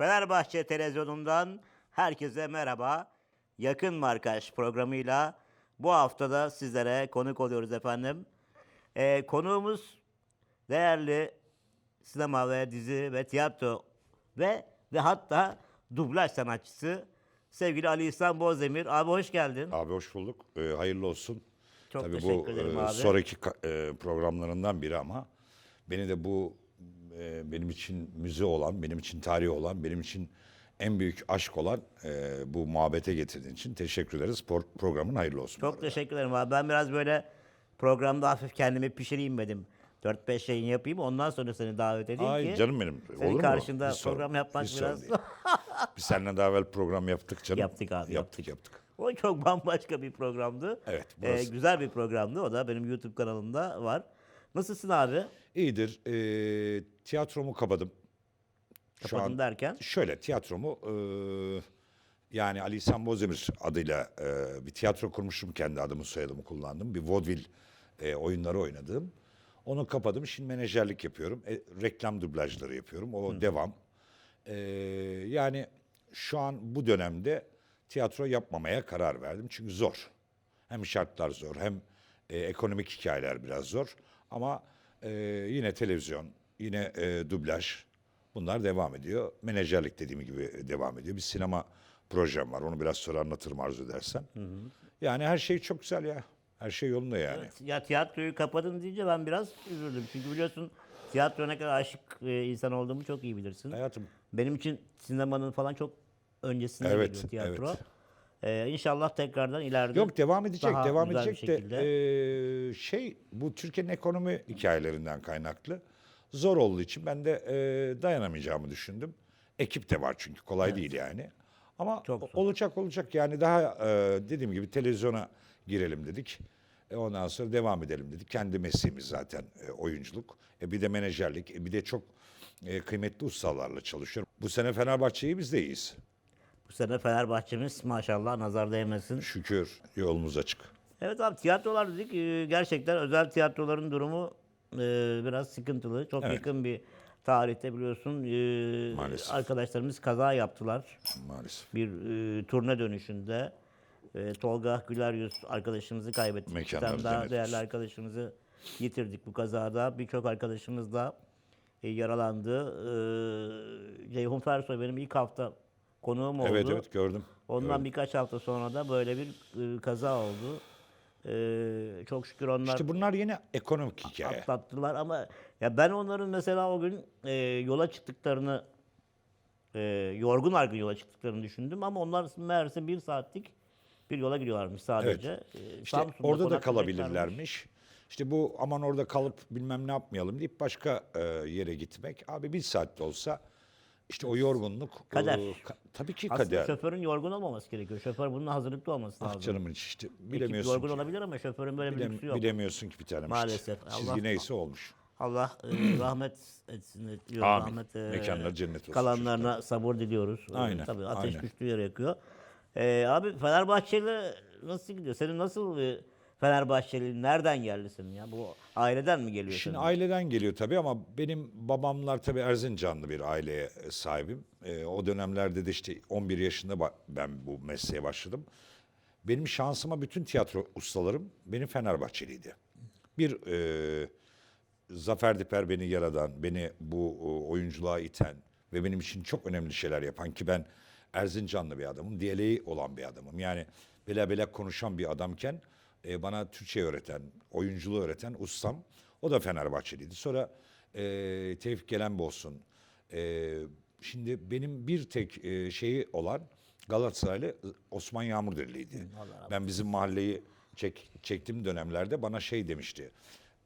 Fenerbahçe televizyonundan herkese merhaba. Yakın Markaj programıyla bu haftada sizlere konuk oluyoruz efendim. Ee, konuğumuz değerli sinema ve dizi ve tiyatro ve ve hatta dublaj sanatçısı sevgili Ali İhsan Bozdemir. Abi hoş geldin. Abi hoş bulduk. Ee, hayırlı olsun. Çok Tabii teşekkür bu ederim e, abi. sonraki ka- e, programlarından biri ama beni de bu e, benim için müze olan, benim için tarih olan, benim için en büyük aşk olan e, bu muhabbete getirdiğin için teşekkür ederiz. Por- programın hayırlı olsun. Çok teşekkür ederim abi. Ben biraz böyle programda hafif kendimi pişireyim dedim. 4-5 yayın yapayım ondan sonra seni davet edeyim Ay ki. canım benim. senin Olur mu? karşında Hiç sorun- program yapmak hiç sorun biraz- değil. Biz seninle daha evvel program yaptık canım. Yaptık abi, Yaptık yaptık. O çok bambaşka bir programdı. Evet, Ee, burası- güzel bir programdı. O da benim YouTube kanalımda var. Nasılsın abi? İyidir. Ee, tiyatromu kapadım. Şu Kapadın an- derken? Şöyle tiyatromu e, yani Ali İhsan Bozdemir adıyla e, bir tiyatro kurmuşum. Kendi adımı soyadımı kullandım. Bir vaudeville e, oyunları oynadığım. Onu kapadım. Şimdi menajerlik yapıyorum. E, reklam dublajları yapıyorum. O devam. E, yani şu an bu dönemde tiyatro yapmamaya karar verdim. Çünkü zor. Hem şartlar zor hem e, ekonomik hikayeler biraz zor. Ama e, yine televizyon, yine e, dublaj bunlar devam ediyor. Menajerlik dediğim gibi devam ediyor. Bir sinema projem var. Onu biraz sonra anlatırım arzu edersen. Yani her şey çok güzel ya. Her şey yolunda yani. Ya tiyatroyu kapadın deyince ben biraz üzüldüm. Çünkü biliyorsun tiyatro ne kadar aşık e, insan olduğumu çok iyi bilirsin. Hayatım Benim için sinemanın falan çok öncesinde Evet, geliyor tiyatro. evet. Ee, inşallah tekrardan ileride Yok devam edecek, daha devam güzel bir edecek de şekilde. eee, şey bu Türkiye'nin ekonomi hikayelerinden kaynaklı zor olduğu için ben de eee, dayanamayacağımı düşündüm. Ekip de var çünkü kolay değil yani. Ama Çok zor. olacak olacak yani daha eee, dediğim gibi televizyona girelim dedik. E ondan sonra devam edelim dedik. Kendi mesleğimiz zaten e, oyunculuk. E bir de menajerlik. E bir de çok e, kıymetli ustalarla çalışıyorum. Bu sene Fenerbahçe'yi biz de iyiyiz. Bu sene Fenerbahçe'miz maşallah nazar değmesin. Şükür yolumuz açık. Evet abi tiyatrolar dedik e, gerçekten özel tiyatroların durumu e, biraz sıkıntılı. Çok Evet. yakın bir tarihte biliyorsun e, Maalesef. arkadaşlarımız kaza yaptılar. Maalesef. Bir e, turne dönüşünde e, Tolga Güler Yüz arkadaşımızı kaybettik. Tane daha cennet değerli arkadaşımızı yitirdik bu kazada. Birçok arkadaşımız da e, yaralandı. E, Ceyhun Fersoy benim ilk hafta konuğum oldu. Evet evet gördüm. Ondan Gördüm. birkaç hafta sonra da böyle bir e, kaza oldu. E, çok şükür onlar İşte bunlar yine ekonomik hikaye. atlattılar ama ya ben onların mesela o gün e, yola çıktıklarını e, yorgun argın yola çıktıklarını düşündüm ama onlar meğerse bir saatlik bir yola gidiyorlarmış sadece. E, İşte Samsun'da orada da kalabilirlermiş. İşte bu aman orada kalıp bilmem ne yapmayalım deyip başka e, yere gitmek. Abi bir saatte olsa işte o yorgunluk. Kader. e, ka- tabii ki Aslında kader. şoförün yorgun olmaması gerekiyor. Şoför bunun hazırlıklı olması Ah lazım. canımın içi işte Ekip bilemiyorsun yorgun ki. olabilir ama şoförün böyle bir Bilem- lüksü yok. bilemiyorsun ki bir tanem Maalesef. işte. Çizgi Allah- neyse olmuş. Allah e, rahmet etsin. diyor, Amin. Rahmet, e, Mekanları cennet olsun Kalanlarına sabır diliyoruz. E, Aynen, Tabii ateş aynen. düştüğü yere yakıyor. E, abi Fenerbahçeli nasıl gidiyor? Senin nasıl bir Fenerbahçeli nereden geldi senin ya? Bu aileden mi geliyor Şimdi aileden geliyor tabii ama benim babamlar tabii Erzincanlı bir aileye sahibim. E, o dönemlerde de işte 11 yaşında ben bu mesleğe başladım. Benim şansıma bütün tiyatro ustalarım benim Fenerbahçeliydi. Bir e, Zafer Diper beni yaradan, beni bu e, oyunculuğa iten ve benim için çok önemli şeyler yapan ki ben Erzincanlı bir adamım, diyaleği olan bir adamım. Yani bela bela konuşan bir adamken e, bana Türkçe öğreten, oyunculuğu öğreten ustam, o da Fenerbahçeliydi. Sonra e, Tevfik Gelenbe olsun. E, şimdi benim bir tek e, şeyi olan Galatasaraylı Osman Yağmurdereli'ydi. Ben bizim mahalleyi çek, çektiğim dönemlerde bana şey demişti.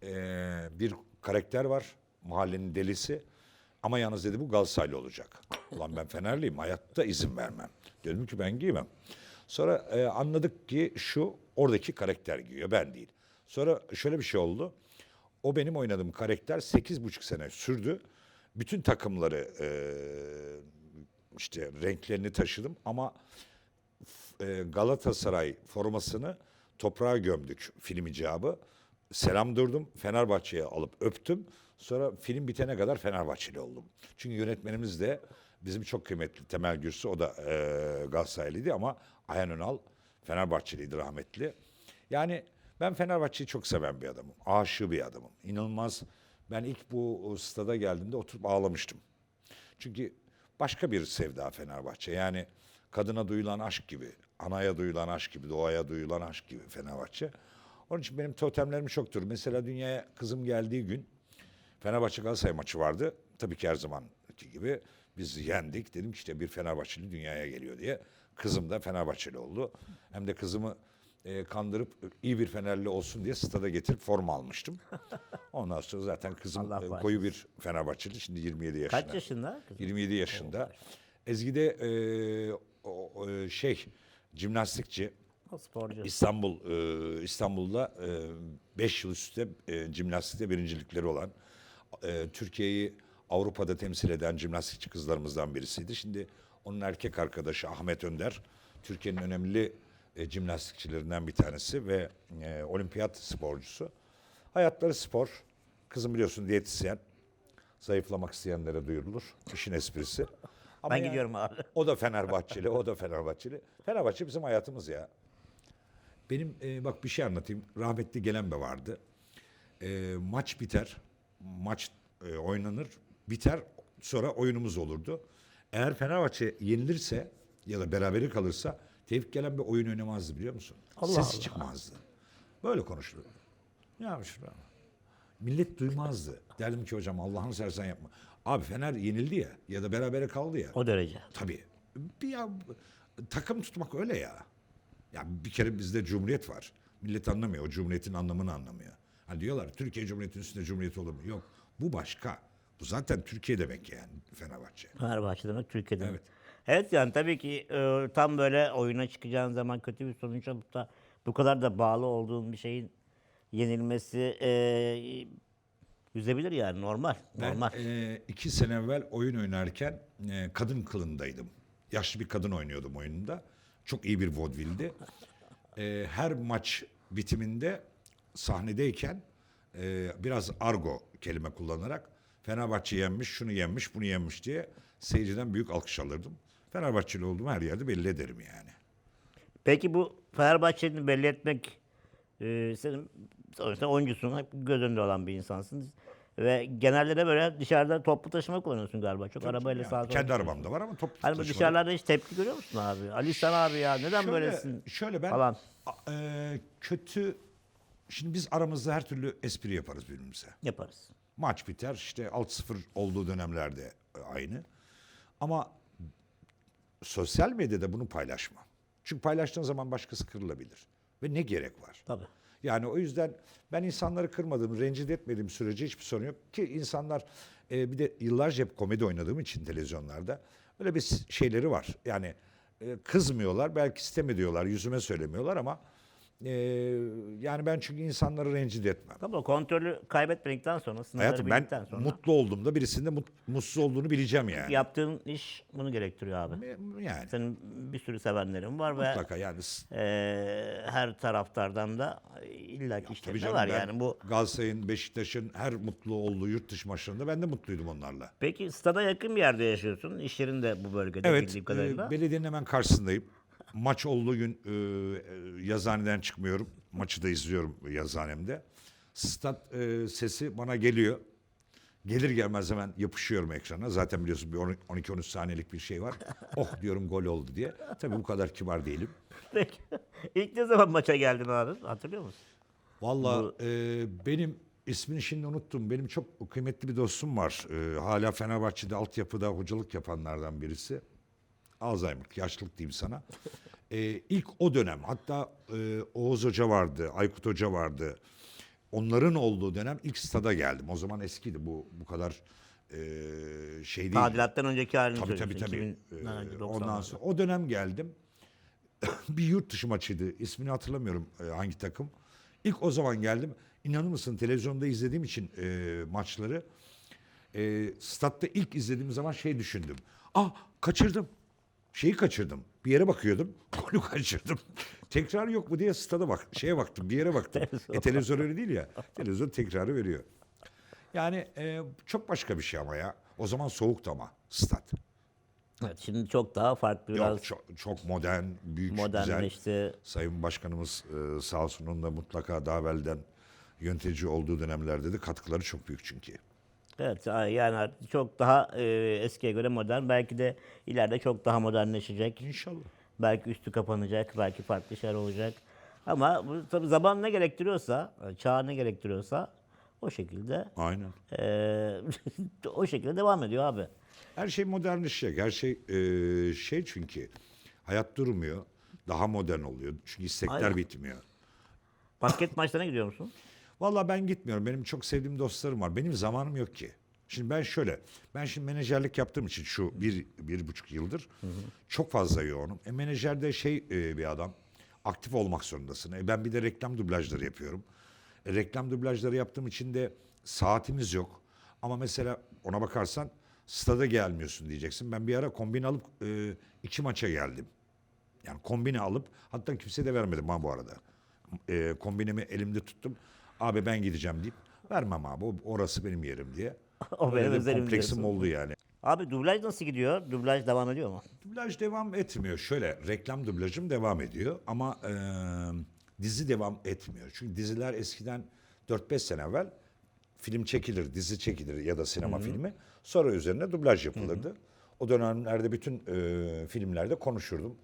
Ee, bir karakter var mahallenin delisi ama yalnız dedi bu Galatasaraylı olacak. Ulan ben Fenerliyim hayatta izin vermem. Dedim ki ben giymem. Sonra e, anladık ki şu oradaki karakter giyiyor ben değil. Sonra şöyle bir şey oldu. O benim oynadığım karakter sekiz buçuk sene sürdü. Bütün takımları e, işte renklerini taşıdım ama e, Galatasaray formasını toprağa gömdük film icabı. Selam durdum. Fenerbahçe'ye alıp öptüm. Sonra film bitene kadar Fenerbahçeli oldum. Çünkü yönetmenimiz de Bizim çok kıymetli Temel Gürsü o da e, Galatasaraylıydı ama Ayhan Önal Fenerbahçeliydi rahmetli. Yani ben Fenerbahçe'yi çok seven bir adamım. Aşığı bir adamım. İnanılmaz. Ben ilk bu stada geldiğimde oturup ağlamıştım. Çünkü başka bir sevda Fenerbahçe. Yani kadına duyulan aşk gibi, anaya duyulan aşk gibi, doğaya duyulan aşk gibi Fenerbahçe. Onun için benim totemlerim çoktur. Mesela dünyaya kızım geldiği gün Fenerbahçe Galatasaray maçı vardı. Tabii ki her zamanki gibi biz yendik. Dedim ki işte bir Fenerbahçeli dünyaya geliyor diye. Kızım da Fenerbahçeli oldu. Hem de kızımı e, kandırıp iyi bir Fenerli olsun diye stada getirip forma almıştım. Ondan sonra zaten kızım Allah e, koyu bir Fenerbahçeli. Şimdi 27 yaşında. Kaç yaşında? kız? 27 yaşında. Ezgi de e, o- e, şey jimnastikçi. O sporcu. İstanbul e, İstanbul'da 5 yıl üstte e, jimnastikte birincilikleri olan e, Türkiye'yi Avrupa'da temsil eden jimnastikçi kızlarımızdan birisiydi. Şimdi onun erkek arkadaşı Ahmet Önder Türkiye'nin önemli e, jimnastikçilerinden bir tanesi ve e, olimpiyat sporcusu. Hayatları spor. Kızım biliyorsun diyetisyen. Zayıflamak isteyenlere duyurulur. İşin esprisi. Ama Ben gidiyorum abi. o da Fenerbahçeli, o da Fenerbahçeli. Fenerbahçe bizim hayatımız ya. Benim e, bak bir şey anlatayım. Rahmetli Gelenbe vardı. E, maç biter, maç e, oynanır, biter. Sonra oyunumuz olurdu. Eğer Fenerbahçe yenilirse ya da berabere kalırsa Tevfik Gelenbe oyun oynamazdı biliyor musun? Allah Sesi Allah. çıkmazdı. Böyle konuşulur. Ne yapmış? Millet duymazdı. Derdim ki hocam Allah'ını seversen yapma. Abi Fener yenildi ya ya da berabere kaldı ya. O derece. Tabii. Bir ya, takım tutmak öyle ya. Ya bir kere bizde cumhuriyet var. Millet anlamıyor. O cumhuriyetin anlamını anlamıyor. Hani diyorlar Türkiye Cumhuriyeti'nin üstünde cumhuriyet olur mu? Yok. Bu başka. Bu zaten Türkiye demek yani Fenerbahçe. Fenerbahçe demek Türkiye demek. Evet. Evet yani tabii ki e, tam böyle oyuna çıkacağın zaman kötü bir sonuç alıp da bu kadar da bağlı olduğun bir şeyin yenilmesi e, üzebilir yani normal. Ben normal. e, iki sene evvel oyun oynarken e, kadın kılındaydım. Yaşlı bir kadın oynuyordum oyununda. Çok iyi bir vodvildi. E, her maç bitiminde sahnedeyken e, biraz argo kelime kullanarak Fenerbahçe yenmiş, şunu yenmiş, bunu yenmiş diye seyirciden büyük alkış alırdım. Fenerbahçeli olduğumu her yerde belli ederim yani. Peki bu Fenerbahçe'ni belli etmek e, senin sonuçta oyuncusun, hep göz önünde olan bir insansın. Ve genelde de böyle dışarıda toplu taşıma kullanıyorsun galiba. Çok arabayla Yani sağa sola kendi gidiyorsun. arabam da var ama toplu Hani bu taşımada- dışarılarda hiç tepki görüyor musun abi? Ali sen abi ya neden Şöyle- böylesin Şöyle ben falan. e, kötü şimdi biz aramızda her türlü espri yaparız birbirimize. Yaparız. Maç biter işte 6-0 olduğu dönemlerde e, aynı. Ama sosyal medyada bunu paylaşma. Çünkü paylaştığın zaman başkası kırılabilir. Ve ne gerek var? Tabii. Yani o yüzden ben insanları kırmadığım, rencide etmediğim sürece hiçbir sorun yok. Ki insanlar e, bir de yıllarca hep komedi oynadığım için televizyonlarda öyle bir şeyleri var. Yani e, kızmıyorlar, belki sistem ediyorlar, yüzüme söylemiyorlar ama e, yani ben çünkü insanları rencide etmem. Tabii o kontrolü kaybetmedikten sonra, sınırları Hayatım ben bildikten sonra mutlu olduğumda birisinde mut, mutsuz olduğunu bileceğim yani. yaptığın iş bunu gerektiriyor abi. Yani Senin bir sürü sevenlerin var ve mutlaka yani s- e, her taraftardan da illaki tabii işletme canım var ben yani bu. Galatasaray'ın, Beşiktaş'ın her mutlu olduğu yurt dışı maçlarında ben de mutluydum onlarla. Peki stada yakın bir yerde yaşıyorsun. İş yerin de bu bölgede Evet, bildiğim e, kadarıyla. belediyenin hemen karşısındayım. Maç olduğu gün e, e, yazıhaneden çıkmıyorum. Maçı da izliyorum yazıhanemde. Stat e, sesi bana geliyor. Gelir gelmez hemen yapışıyorum ekrana. Zaten biliyorsun bir 12-13 saniyelik bir şey var. oh diyorum gol oldu diye. Tabii bu kadar kibar değilim. Peki. İlk ne zaman maça geldin abi? Hatırlıyor musun? Vallahi e, benim ismini şimdi unuttum. Benim çok kıymetli bir dostum var. E, hala Fenerbahçe'de altyapıda hocalık yapanlardan birisi. Alzheimer, yaşlılık diyeyim sana. E, ilk o dönem hatta e, Oğuz Hoca vardı, Aykut Hoca vardı. Onların olduğu dönem ilk stada geldim. O zaman eskiydi bu bu kadar e, şey değil. Tadilattan önceki halini Tabii tabii tabii. 2000'den önce, Ee, 90'larda. ondan sonra o dönem geldim. bir yurt dışı maçıydı. İsmini hatırlamıyorum e, hangi takım. İlk o zaman geldim. İnanır mısın televizyonda izlediğim için e, maçları e, statta ilk izlediğim zaman şey düşündüm. Ah kaçırdım. Şeyi kaçırdım. Bir yere bakıyordum. Golü kaçırdım. Tekrar yok mu diye stada bak. Şeye baktım. Bir yere baktım. e televizyon öyle değil ya. Televizyon tekrarı veriyor. Yani e, çok başka bir şey ama ya. O zaman soğuktu ama stat. Evet, şimdi çok daha farklı biraz Yok çok, çok modern, büyük, güzel. modernleşti. Sayın Başkanımız e, sağ olsun onun da mutlaka daha evvelden yönetici olduğu dönemlerde de katkıları çok büyük çünkü. Evet yani artık çok daha e, eskiye göre modern. Belki de ileride çok daha modernleşecek. İnşallah. Belki üstü kapanacak, belki farklı şeyler olacak. Ama bu tabii zaman ne gerektiriyorsa, çağ ne gerektiriyorsa o şekilde Aynen. e, o şekilde devam ediyor abi. Her şey modernleşecek. Her şey e, şey çünkü hayat durmuyor. Daha modern oluyor. Çünkü istekler Aynen. bitmiyor. Basket maçlarına gidiyor musun? Vallahi ben gitmiyorum. Benim çok sevdiğim dostlarım var. Benim zamanım yok ki. Şimdi ben şöyle, ben şimdi menajerlik yaptığım için şu bir, bir buçuk yıldır çok fazla yoğunum. E, menajer de şey e, bir adam, aktif olmak zorundasın. E, ben bir de reklam dublajları yapıyorum. E, reklam dublajları yaptığım için de saatimiz yok. Ama mesela ona bakarsan stada gelmiyorsun diyeceksin. Ben bir ara kombin alıp e, iki maça geldim. Yani kombini alıp hatta kimseye de vermedim ha bu arada. E, kombinemi elimde tuttum. Abi ben gideceğim deyip vermem abi orası benim yerim diye. O Öyle benim de özelim kompleksim diyorsun. oldu yani. Abi dublaj nasıl gidiyor? Dublaj devam ediyor mu? Dublaj devam etmiyor. Şöyle reklam dublajım devam ediyor ama e, dizi devam etmiyor. Çünkü diziler eskiden 4-5 sene evvel film çekilir, dizi çekilir ya da sinema filmi. Sonra üzerine dublaj yapılırdı. O dönemlerde bütün e, filmlerde konuşurdum.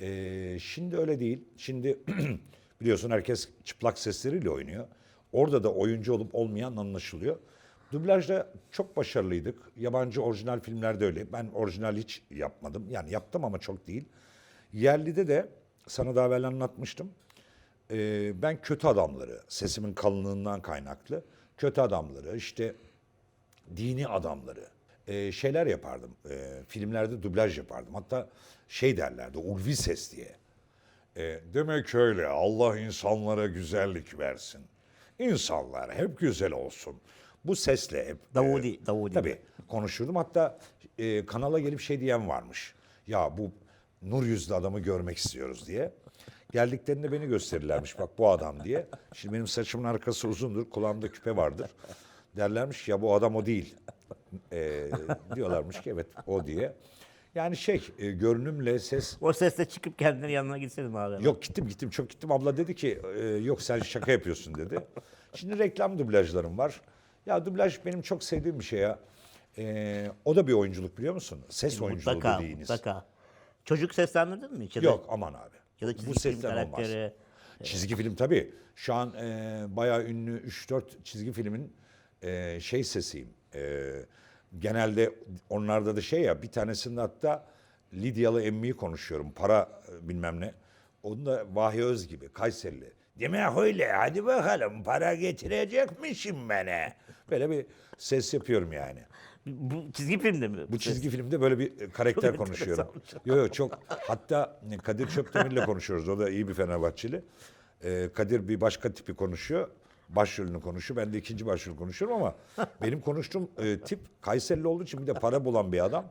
E, şimdi öyle değil. Şimdi biliyorsun herkes çıplak sesleriyle oynuyor. Orada da oyuncu olup olmayan anlaşılıyor. Dublajda çok başarılıydık. Yabancı orijinal filmlerde öyle. Ben orijinal hiç yapmadım. Yani yaptım ama çok değil. Yerlide de sana daha evvel anlatmıştım. Ee, ben kötü adamları, sesimin kalınlığından kaynaklı kötü adamları, işte dini adamları e, şeyler yapardım. E, filmlerde dublaj yapardım. Hatta şey derlerdi, ulvi ses diye. E, demek öyle, Allah insanlara güzellik versin. İnsanlar hep güzel olsun. Bu sesle hep... e, Davudi, Davudi. Tabii konuşurdum. Hatta e, kanala gelip şey diyen varmış. Ya bu nur yüzlü adamı görmek istiyoruz diye. Geldiklerinde beni gösterirlermiş bak bu adam diye. Şimdi benim saçımın arkası uzundur, kulağımda küpe vardır. Derlermiş ya bu adam o değil. E, diyorlarmış ki evet o diye. Yani şey e, görünümle ses O sesle çıkıp kendilerinin yanına gitseydin abi. Yok gittim gittim çok gittim. Abla dedi ki e, yok sen şaka yapıyorsun dedi. Şimdi reklam dublajlarım var. Ya dublaj benim çok sevdiğim bir şey ya. E, o da bir oyunculuk biliyor musun? Ses oyunculuğu Mutlaka, dediğiniz. mutlaka. Çocuk seslendirdin mi hiç? Ya da- Yok aman abi. Ya da çizgi Bu film sesten olmaz. karakteri. Çizgi film tabii. Şu an e, bayağı ünlü 3-4 çizgi filmin e, şey sesiyim. E, genelde onlarda da şey ya bir tanesinde hatta Lidyalı emmiyi konuşuyorum. Para e, bilmem ne. Onun da Vahiy Öz gibi Kayserili. Demek öyle hadi bakalım para getirecekmişim bana. Böyle bir ses yapıyorum yani. Bu çizgi filmde mi? Bu çizgi filmde böyle bir e, karakter konuşuyorum. Yok yok çok hatta Kadir Çöptemir'le konuşuyoruz. O da iyi bir Fenerbahçeli. Ee, Kadir bir başka tipi konuşuyor. Başrolünü konuşuyor. Ben de ikinci başrolünü konuşuyorum ama benim konuştuğum e, tip Kayserili olduğu için bir de para bulan bir adam.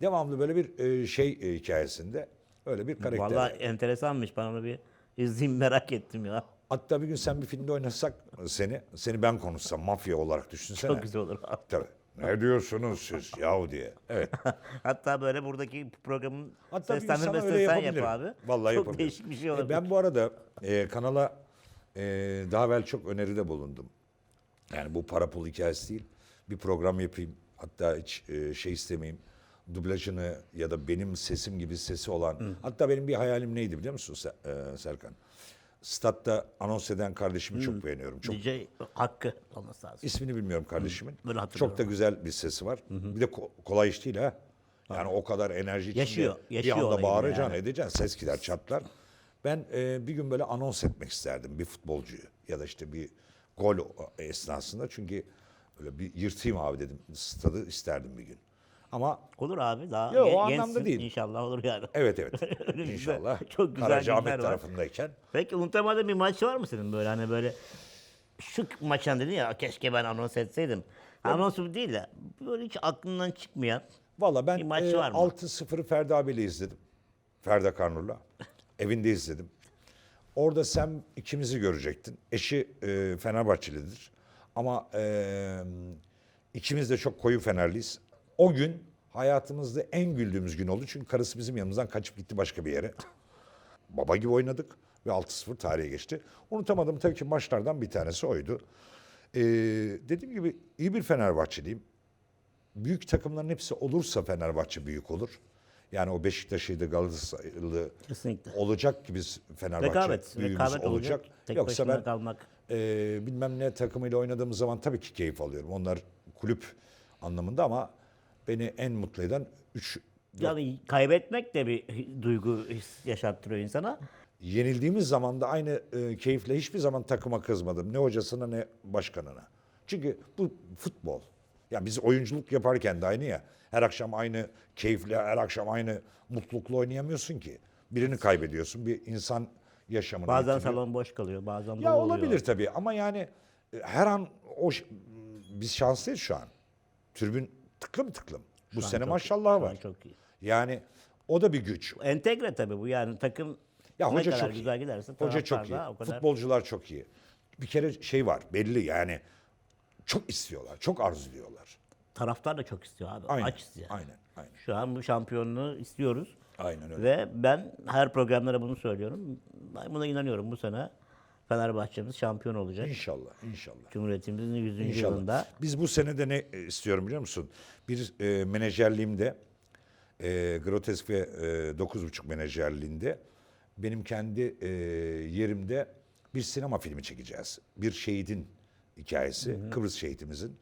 Devamlı böyle bir e, şey e, hikayesinde öyle bir karakter. Valla enteresanmış. Ben onu bir izleyeyim merak ettim ya. Hatta bir gün sen bir filmde oynasak seni, seni ben konuşsam mafya olarak düşünsene. Çok güzel olur abi. Tabii. Ne diyorsunuz siz yahu diye. Evet. Hatta böyle buradaki programın Hatta seslendirmesini sen yap abi. Vallahi Çok yapabilirim. değişik bir şey E, olabilir. ben bu arada e, kanala e, daha evvel çok öneride bulundum. Yani bu para pul hikayesi değil. Bir program yapayım. Hatta hiç e, şey istemeyeyim. Dublajını ya da benim sesim gibi sesi olan. Hatta benim bir hayalim neydi biliyor musun Se- e, Serkan? Statta anons eden kardeşimi çok beğeniyorum. Çok DJ Hakkı olması lazım. İsmini bilmiyorum kardeşimin. böyle hatırlıyorum. Çok da güzel bir sesi var. Bir de ko- kolay iş değil ha. Yani o kadar enerji içinde Yaşıyor, yaşıyor bir anda olayı bağıracaksın, yani. edeceksin, ses gider, çatlar. Ben e, bir gün böyle anons etmek isterdim bir futbolcuyu ya da işte bir gol esnasında. Çünkü böyle bir yırtayım abi dedim. Stadı isterdim bir gün. Ama Olur abi daha Yok, o anlamda değil. İnşallah olur yani. evet evet inşallah. çok güzel Karacaahmet tarafındayken. Peki unutamadığın bir maç var mı senin böyle hani böyle şu maçtan dedin ya keşke ben anons etseydim. Anons bu değil de böyle hiç aklından çıkmayan Valla ben e, var mı? 6-0'ı Ferdi abiyle izledim. Ferda Karnur'la. Evinde izledim. Orada sen ikimizi görecektin. Eşi e, Fenerbahçelidir. Ama e, ikimiz de çok koyu Fenerliyiz. O gün hayatımızda en güldüğümüz gün oldu. Çünkü karısı bizim yanımızdan kaçıp gitti başka bir yere. Baba gibi oynadık ve 6-0 tarihe geçti. Unutamadığım tabii ki maçlardan bir tanesi oydu. Ee, dediğim gibi iyi bir Fenerbahçeliyim. Büyük takımların hepsi olursa Fenerbahçe büyük olur. Yani o Beşiktaş'ıydı Galatasaraylı Kesinlikle. olacak gibi Fenerbahçe Rekabet, büyüğümüz rekabet olacak. Tek Yoksa ben kalmak. e, bilmem ne takımıyla oynadığımız zaman tabii ki keyif alıyorum. Onlar kulüp anlamında ama beni en mutlu eden 3 Yani kaybetmek de bir duygu yaşattırıyor insana. yenildiğimiz zaman da aynı e, keyifle hiçbir zaman takıma kızmadım. Ne hocasına ne başkanına. Çünkü bu futbol. Ya biz oyunculuk yaparken de aynı ya. Her akşam aynı keyifle, her akşam aynı mutlulukla oynayamıyorsun ki. Birini kaybediyorsun. Bir insan yaşamını Bazen bitiriyor. salon boş kalıyor, bazen Ya dolu oluyor. olabilir tabii ama yani e, her an o biz şanslıyız şu an. Tribün tıklım tıklım. Bu Şu an sene iyi, maşallah an var. Çok iyi. Yani o da bir güç. Entegre tabii bu yani takım Ya ne hoca kadar çok iyi. güzel giderse Hoca çok iyi. Futbolcular çok iyi. Bir kere şey var belli yani çok istiyorlar, çok arzuluyorlar. taraftar da çok istiyor abi. Aynen. Aç istiyor. Aynen. Aynen. Şu an bu şampiyonluğu istiyoruz. Aynen öyle. Ve ben her programlara bunu söylüyorum. Ben buna inanıyorum bu sene Fenerbahçe'miz şampiyon olacak. İnşallah, inşallah. Cumhuriyetimizin 100. İnşallah. yılında. Biz bu sene de ne e, istiyorum biliyor musun? Bir e, menajerliğimde, e, Grotesk ve e, 9.5 menajerliğinde benim kendi e, yerimde bir sinema filmi çekeceğiz. Bir şehidin hikayesi, Kıbrıs şehitimizin.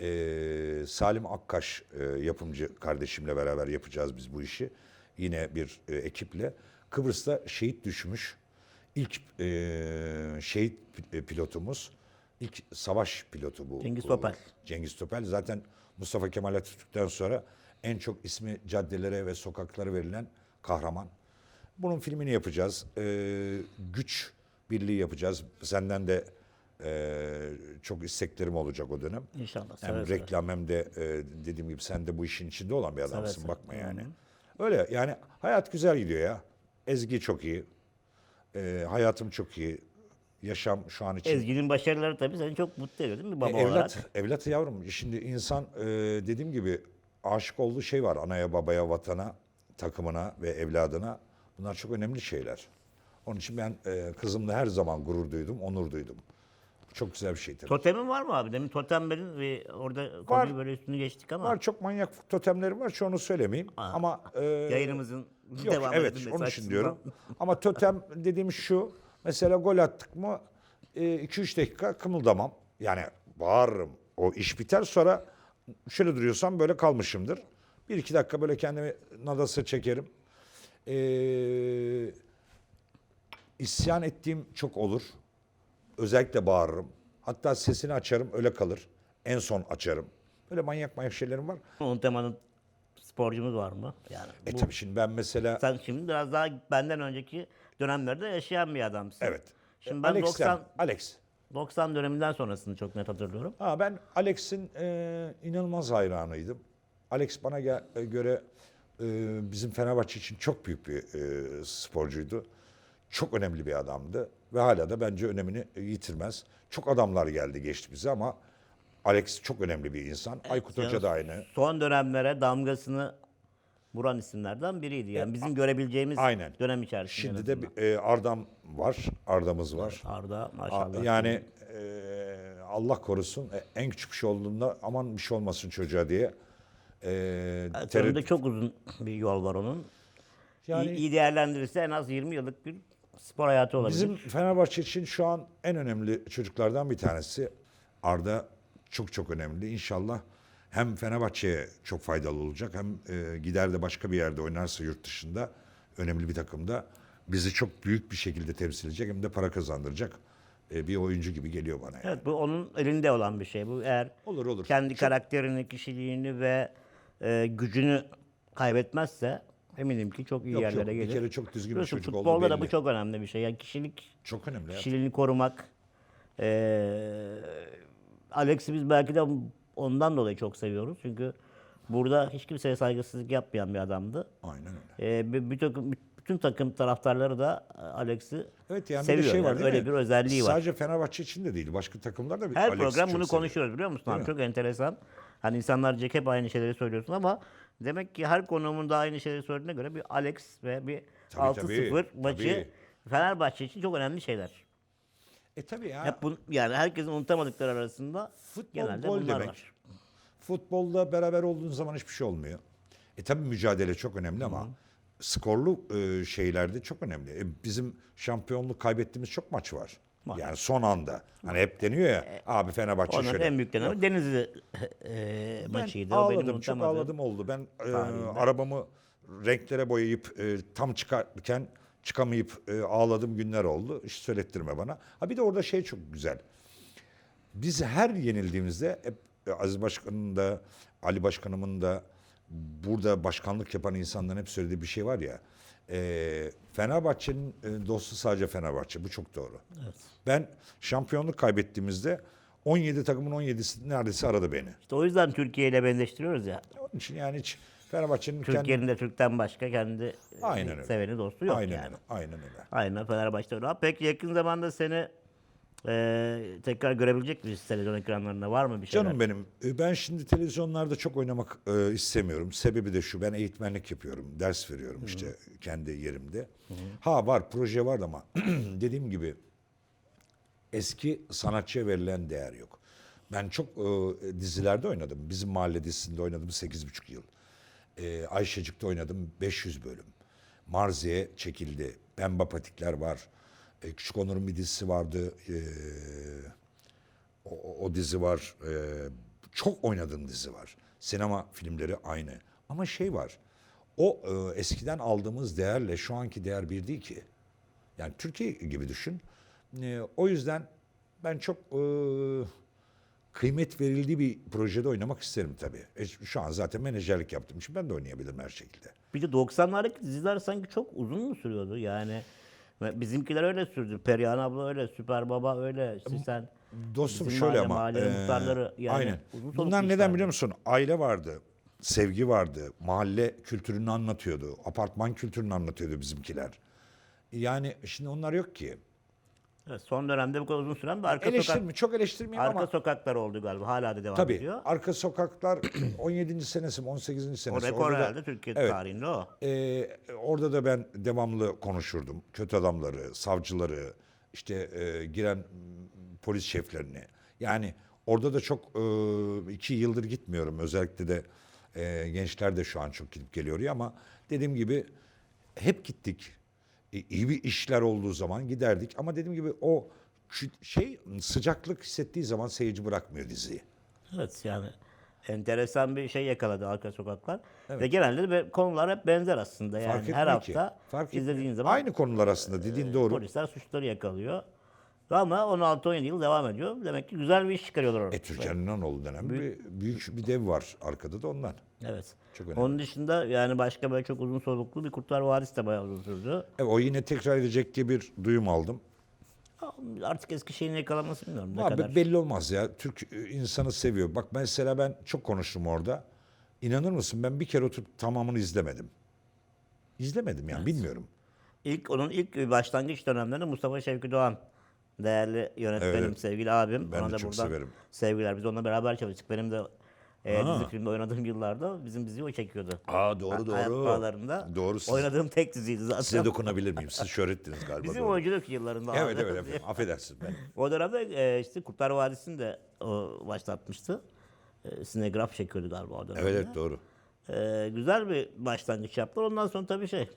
E, Salim Akkaş e, yapımcı kardeşimle beraber yapacağız biz bu işi. Yine bir e, ekiple. Kıbrıs'ta şehit düşmüş. İlk e, şehit e, pilotumuz, ilk savaş pilotu bu. Cengiz Topel. Cengiz Topel zaten Mustafa Kemal Atatürk'ten sonra en çok ismi caddelere ve sokaklara verilen kahraman. Bunun filmini yapacağız. Ee, güç birliği yapacağız. Senden de e, çok isteklerim olacak o dönem. İnşallah. Hem seve seve. reklam hem de e, dediğim gibi sen de bu işin içinde olan bir adamsın seve. bakma yani. Öyle yani hayat güzel gidiyor ya. Ezgi çok iyi. Ee, hayatım çok iyi. Yaşam şu an için. Ezgi'nin başarıları tabii seni çok mutlu ediyor değil mi baba E, olarak? evlat, evlat yavrum. Şimdi insan e, dediğim gibi aşık olduğu şey var. Anaya, babaya, vatana, takımına ve evladına. Bunlar çok önemli şeyler. Onun için ben e, kızımla her zaman gurur duydum, onur duydum. Çok güzel bir şey tabii. Totemin var mı abi? Demin totem benim ve orada konuyu böyle üstünü geçtik ama Var çok manyak totemlerim var. Çoğunu söylemeyeyim. Ama e, yayınımızın Yok devam evet onun için diyorum. Ama totem dediğim şu. Mesela gol attık mı 2-3 dakika kımıldamam. Yani bağırırım. O iş biter sonra şöyle duruyorsam böyle kalmışımdır. Bir iki dakika böyle kendimi nadasa çekerim. Ee, isyan ettiğim çok olur. Özellikle bağırırım. Hatta sesini açarım öyle kalır. En son açarım. Böyle manyak manyak şeylerim var. Unutmanın sporcumuz var mı? Yani E bu- tabii şimdi ben mesela sen şimdi biraz daha benden önceki dönemlerde yaşayan bir adamsın. evet. Şimdi ben Alex 90 yani, Alex. 90 döneminden sonrasını çok net hatırlıyorum. Ha, ben Alex'in e, inanılmaz hayranıydım. Alex bana ge- e, göre e, bizim Fenerbahçe için çok büyük bir e, sporcuydu. Çok önemli bir adamdı ve hala da bence önemini e, yitirmez. Çok adamlar geldi geçti bize ama Alex çok önemli bir insan. Aykut Hoca da aynı. Son dönemlere damgasını vuran isimlerden biriydi. Yani bizim görebileceğimiz E, aynen. dönem içerisinde. Şimdi de e, Ardam var, Arda'mız var. Arda A- maşallah. Yani e, Allah korusun e, en küçük bir şey olduğunda aman bir şey olmasın çocuğa diye. E, Evet, önünde çok uzun bir yol var onun. Yani- iyi, iyi değerlendirirse en az 20 yıllık bir spor hayatı olabilir. Bizim Fenerbahçe için şu an en önemli çocuklardan bir tanesi. Arda çok çok önemli. İnşallah hem Fenerbahçe'ye çok faydalı olacak hem e, gider de başka bir yerde oynarsa yurt dışında önemli bir takımda bizi çok büyük bir şekilde temsil edecek hem de para kazandıracak e, bir oyuncu gibi geliyor bana. Yani. Evet bu onun elinde olan bir şey. Bu eğer Olur olur. kendi karakterini, kişiliğini ve e, gücünü kaybetmezse eminim ki çok iyi Yok, yok, yerlere bir gelir. kere çok düzgün bir Biliyorsun çocuk olduğu futbolda da bu belli. çok önemli bir şey. Yani kişilik, Çok önemli. evet. kişiliğini korumak. E, Alex'i biz belki de ondan dolayı çok seviyoruz. Çünkü burada hiç kimseye saygısızlık yapmayan bir adamdı. Aynen öyle. E, bir, bir takım, bütün takım taraftarları da e, Alex'i Evet yani seviyor. bir de şey var Yani değil öyle mi? bir özelliği var. Sadece Fenerbahçe için de değil. Başka takımlar da Her Alex'i program çok bunu seviyor. konuşuyoruz biliyor musun? Abi? Çok enteresan. Hani insanlar diyecek hep aynı şeyleri söylüyorsun ama Demek ki her konuğumun da aynı şeyleri söylediğine göre bir Alex ve bir Tabii, 6-0 tabii, maçı. Fenerbahçe için çok önemli şeyler. E tabii ya. Hep bu, yani herkesin unutamadıkları arasında Futbol genelde gol bunlar demek. var. Futbolda beraber olduğun zaman hiçbir şey olmuyor. E tabii mücadele çok önemli ama skorlu e, şeylerde çok önemli. E, bizim şampiyonluk kaybettiğimiz çok maç var. Var. Yani son anda. Hani hep deniyor ya abi Fenerbahçe Onların şöyle. en büyük dönemi Denizli e, Ben maçıydı. o benim ağladım, çok ağladım oldu. Ben e, arabamı renklere boyayıp e, tam çıkarken çıkamayıp e, ağladığım günler oldu. Hiç söylettirme bana. Ha bir de orada şey çok güzel. Biz her yenildiğimizde hep e, Aziz Başkan'ın da Ali Başkanımın da burada başkanlık yapan insanların hep söylediği bir şey var ya. E, Fenerbahçe'nin e, dostu sadece Fenerbahçe. Bu çok doğru. Ben şampiyonluk kaybettiğimizde 17 takımın 17'si neredeyse aradı beni. İşte o yüzden Türkiye ile benzeştiriyoruz ya. Onun için yani hiç Fenerbahçe'nin kendi... Türkiye'nin de Türk'ten başka kendi Aynen öyle. seveni dostu yok aynen yani. öyle. Aynen öyle. Aynen Fenerbahçe'de öyle. Peki yakın zamanda seni e, tekrar görebilecek miyiz televizyon ekranlarında? Var mı bir şeyler? Canım benim e, ben şimdi televizyonlarda çok oynamak e, istemiyorum. Sebebi de şu ben eğitmenlik yapıyorum. Ders veriyorum işte kendi yerimde. Ha var proje var ama dediğim gibi eski sanatçıya verilen değer yok. Ben çok e, dizilerde oynadım. Bizim mahalle dizisinde oynadım 8,5 yıl. E, Ayşecik'te oynadım 500 bölüm. Marziye çekildi. Pembe Patikler var. E, Küçük Onur'un bir dizisi vardı. E, o, o dizi var. E, çok oynadığım dizi var. Sinema filmleri aynı. Ama şey var. O e, eskiden aldığımız değerle şu anki değer bir değil ki. Yani Türkiye gibi düşün. E, o yüzden ben çok e, kıymet verildiği bir projede oynamak isterim tabii. E, şu an zaten menajerlik yaptığım için ben de oynayabilirim her şekilde. Bir de 90'lardaki diziler sanki çok uzun mu sürüyordu? Yani bizimkiler öyle sürdü. Perihan abla öyle, Süper Baba öyle, Sisen. Dostum Bizim şöyle mahalle- ama. eee, muhtarları yani aynen. uzun Bunlar neden işlerdi. biliyor musun? Aile vardı. Sevgi vardı. Mahalle kültürünü anlatıyordu. Apartman kültürünü anlatıyordu bizimkiler. Yani şimdi onlar yok ki. Evet, son dönemde bu kadar uzun süren bir arka Eleştirme, sokak çok eleştirmeyeyim arka ama. sokaklar oldu galiba. Hala da devam Tabii. ediyor. Arka sokaklar 17. senesi mi 18. O senesi. rekor Orada da- herhalde Türkiye Evet. tarihinde o. Ee, orada da ben devamlı konuşurdum. Kötü adamları, savcıları, işte e, giren polis şeflerini. Yani orada da çok e, iki yıldır gitmiyorum. Özellikle de e, gençler de şu an çok gidip geliyor ya ama dediğim gibi hep gittik. E, iyi bir işler olduğu zaman giderdik ama dediğim gibi o şey sıcaklık hissettiği zaman seyirci bırakmıyor diziyi. Evet yani enteresan bir şey yakaladı arka sokaklar. Ve genelde de konular hep benzer aslında. Yani Fark her etmiyor ki. hafta Fark izlediğin zaman Aynı konular aslında dediğin doğru. polisler suçları yakalıyor. Ama 16-17 yıl devam ediyor. Demek ki güzel bir iş çıkarıyorlar orada. E Türkan İnanoğlu denen bir büyük bir dev var arkada da ondan. Evet. Çok önemli. Onun dışında yani başka böyle çok uzun soluklu bir Kurtlar Vadisi de bayağı uzun sürdü. Evet, o yine tekrar edecek diye bir duyum aldım. Artık eski şeyini yakalaması bilmiyorum ne Abi kadar. belli olmaz ya. Türk e, insanı seviyor. Bak mesela ben çok konuştum orada. İnanır mısın ben bir kere oturup tamamını izlemedim. İzlemedim yani bilmiyorum. İlk onun ilk başlangıç dönemlerinde Mustafa Şevki Doğan değerli yönetmenim, Evet. sevgili abim. Ben de da çok severim. Sevgiler. Biz onunla beraber çalıştık. Benim de e, Ha. dizi filmde oynadığım yıllarda bizim diziyi o çekiyordu. Aa doğru Ha- Hayat Bağları'nda Doğru siz, oynadığım tek diziydi zaten. size dokunabilir miyim? Siz şöhrettiniz galiba. Bizim doğru. oyunculuk yıllarında. Evet abi. öyle. Affedersin ben. O dönemde e, işte Kurtlar Vadisi'ni de o başlatmıştı. E, sinegraf çekiyordu galiba o dönemde. Evet evet doğru. E, güzel bir başlangıç yaptılar. Ondan sonra tabii şey.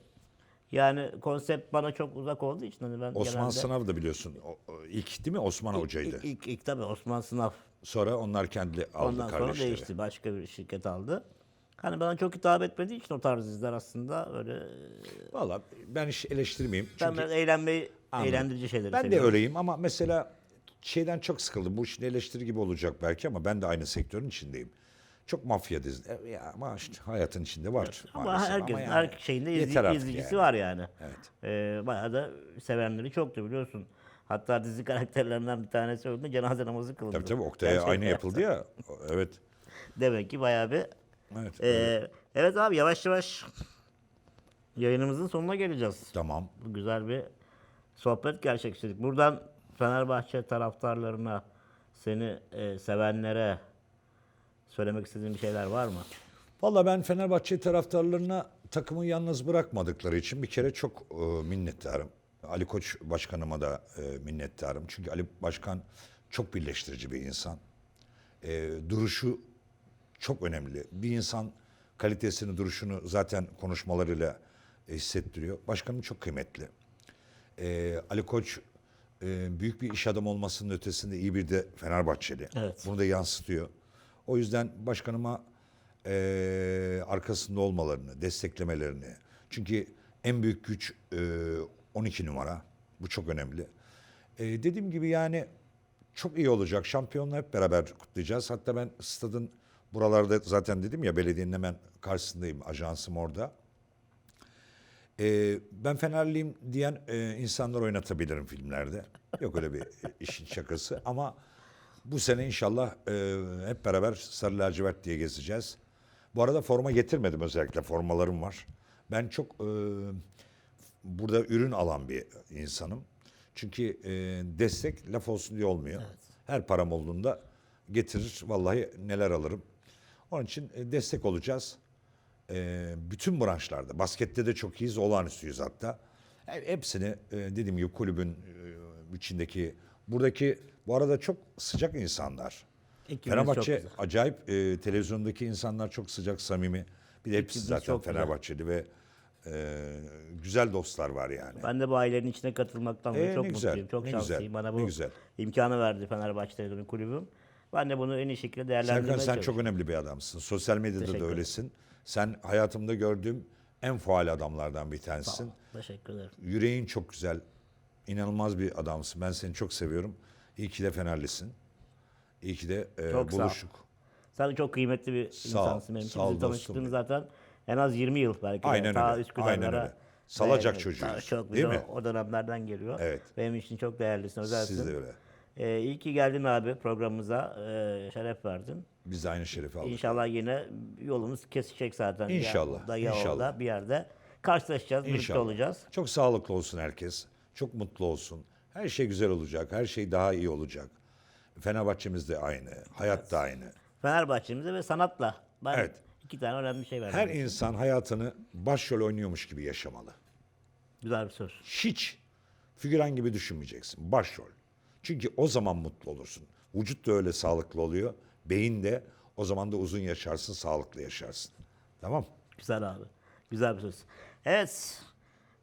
Yani konsept bana çok uzak olduğu için hani ben Osman genelde... Sınav da biliyorsun. O- o ilk değil mi? Osman Hoca'ydı. İlk, ilk, ilk tabii Osman Sınav. Sonra onlar kendi aldı Ondan sonra kardeşleri. değişti. Başka bir şirket aldı. Hani bana çok hitap etmediği için o tarz diziler aslında öyle... Valla ben hiç eleştirmeyeyim. Ben Çünkü biraz eğlenmeyi, Anladım. eğlendirici şeyleri Ben de seviyorum. öyleyim ama mesela şeyden çok sıkıldım. Bu şimdi eleştiri gibi olacak belki ama ben de aynı sektörün içindeyim. Çok mafya dizi. E, Ya ama işte hayatın içinde var. Ama maalesef. herkesin, yani her şeyinde izli- izleyicisi yani. var yani. Evet. Ee, bayağı da sevenleri çoktu biliyorsun. Hatta dizi karakterlerinden bir tanesi öldü. Cenaze namazı kılındı. Tabii tabii Oktay'a Gerçekten. aynı yapıldı ya. Evet. Demek ki bayağı bir... Evet. Ee, evet abi yavaş yavaş yayınımızın sonuna geleceğiz. Tamam. Güzel bir sohbet gerçekleştirdik. Buradan Fenerbahçe taraftarlarına, seni e, sevenlere söylemek istediğin bir şeyler var mı? Valla ben Fenerbahçe taraftarlarına takımı yalnız bırakmadıkları için bir kere çok e, minnettarım. Ali Koç başkanıma da e, minnettarım. Çünkü Ali Başkan çok birleştirici bir insan. E, duruşu çok önemli. Bir insan kalitesini, duruşunu zaten konuşmalarıyla hissettiriyor. Başkanım çok kıymetli. E, Ali Koç e, büyük bir iş adamı olmasının ötesinde iyi bir de Fenerbahçeli. Evet. Bunu da yansıtıyor. O yüzden başkanıma e, arkasında olmalarını, desteklemelerini. Çünkü en büyük güç e, 12 numara. Bu çok önemli. E, dediğim gibi yani çok iyi olacak. Şampiyonluğu hep beraber kutlayacağız. Hatta ben stadın buralarda zaten dedim ya belediyenin hemen karşısındayım. Ajansım orada. Ee, ben Fenerliyim diyen e, insanlar oynatabilirim filmlerde. Yok öyle bir e, işin şakası ama bu sene inşallah e, hep beraber Sarı Lacivert diye gezeceğiz. Bu arada forma getirmedim özellikle formalarım var. Ben çok e, burada ürün alan bir insanım. Çünkü e, destek laf olsun diye olmuyor. Her param olduğunda getirir vallahi neler alırım. Onun için e, destek olacağız. E, bütün branşlarda, baskette de çok iyiyiz, olağanüstüyüz hatta. E, Hepsini e, dediğim gibi kulübün e, içindeki, buradaki bu arada çok sıcak insanlar. Çok Fenerbahçe acayip e, televizyondaki insanlar çok sıcak, samimi. Bir de hepsi zaten çok güzel. Fenerbahçeli ve e, güzel dostlar var yani. Ben de bu ailenin içine katılmaktan dolayı Ee, çok ne güzel, mutluyum. Çok ne şanslıyım. güzel, Bana ne bu güzel. imkanı verdi Fenerbahçe Televizyon Kulübüm. Ben de bunu en iyi şekilde değerlendirmeye Serkan sen çok çalışıyorum. önemli bir adamsın. Sosyal medyada Teşekkür da ederim. öylesin. Sen hayatımda gördüğüm en faal adamlardan bir tanesisin. Teşekkür ederim. Yüreğin çok güzel. İnanılmaz bir adamsın. Ben seni çok seviyorum. İyi ki de Fenerlisin. İyi ki de e, Çok sağ ol. buluştuk. Sen çok kıymetli bir Sağ ol, insansın. Benim sağ ol için dostum tanıştığımız benim. zaten en az 20 yıl belki. de. Aynen Ta öyle, Üsküdar'lara aynen öyle. Salacak ve- çocuğuyuz, ta- Çok değil mi? O, dönemlerden geliyor. Evet. Benim için çok değerlisin, özelsin. Siz de öyle. Ee, iyi ki geldin abi programımıza. Ee, şeref verdin. Biz de aynı şerefi aldık. İnşallah yine yolumuz kesişecek zaten. İnşallah, Ya, da ya inşallah. orada bir yerde karşılaşacağız, birlikte İnşallah. olacağız. Çok sağlıklı olsun herkes. Çok mutlu olsun. Her şey güzel olacak. Her şey daha iyi olacak. Fenerbahçemiz de aynı. Hayat da aynı. Fenerbahçe'mize ve sanatla. Ben Evet. iki tane önemli şey verdim. Her insan hayatını başrol oynuyormuş gibi yaşamalı. Güzel bir söz. Hiç figüran gibi düşünmeyeceksin. Başrol. Çünkü o zaman mutlu olursun. Vücut da öyle sağlıklı oluyor. Beyin de o zaman da uzun yaşarsın, sağlıklı yaşarsın. Tamam? Güzel abi. Güzel bir söz. Evet.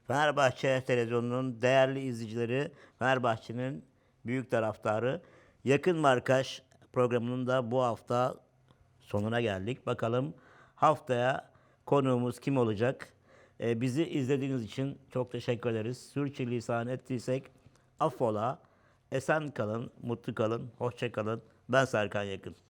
Fenerbahçe televizyonunun değerli izleyicileri, Fenerbahçe'nin büyük taraftarı. Yakın Markaj programının da bu hafta sonuna geldik. Bakalım haftaya konuğumuz kim olacak? Ee, bizi izlediğiniz için çok teşekkür ederiz. Sürçülisan ettiysek affola. Esen kalın, mutlu kalın, hoşça kalın. Ben Serkan Yakın.